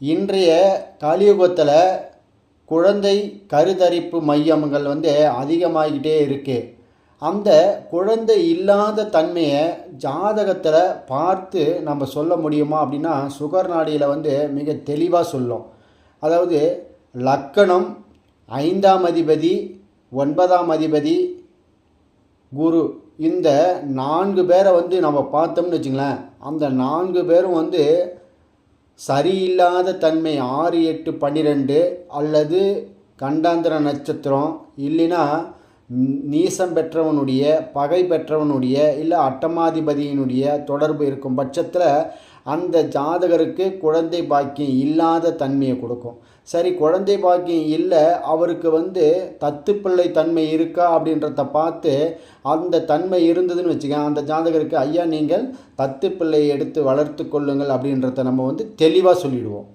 இன்றைய கலியுகத்தில் குழந்தை கருதரிப்பு மையங்கள் வந்து அதிகமாகிக்கிட்டே இருக்குது அந்த குழந்தை இல்லாத தன்மையை ஜாதகத்தில் பார்த்து நம்ம சொல்ல முடியுமா அப்படின்னா சுகர் நாடியில் வந்து மிக தெளிவாக சொல்லும். அதாவது லக்கணம் ஐந்தாம் அதிபதி ஒன்பதாம் அதிபதி குரு இந்த நான்கு பேரை வந்து நம்ம பார்த்தோம்னு வச்சுங்களேன் அந்த நான்கு பேரும் வந்து சரியில்லாத தன்மை ஆறு எட்டு பன்னிரெண்டு அல்லது கண்டாந்திர நட்சத்திரம் இல்லைன்னா நீசம் பெற்றவனுடைய பகை பெற்றவனுடைய இல்லை அட்டமாதிபதியினுடைய தொடர்பு இருக்கும் பட்சத்தில் அந்த ஜாதகருக்கு குழந்தை பாக்கியம் இல்லாத தன்மையை கொடுக்கும். சரி குழந்தை பாக்கியம் இல்லை அவருக்கு வந்து தத்துப்பிள்ளை தன்மை இருக்கா அப்படின்றத பார்த்து அந்த தன்மை இருந்ததுன்னு வச்சுக்க அந்த ஜாதகருக்கு ஐயா நீங்கள் தத்துப்பிள்ளையை எடுத்து வளர்த்து கொள்ளுங்கள் அப்படின்றத நம்ம வந்து தெளிவாக சொல்லிடுவோம்.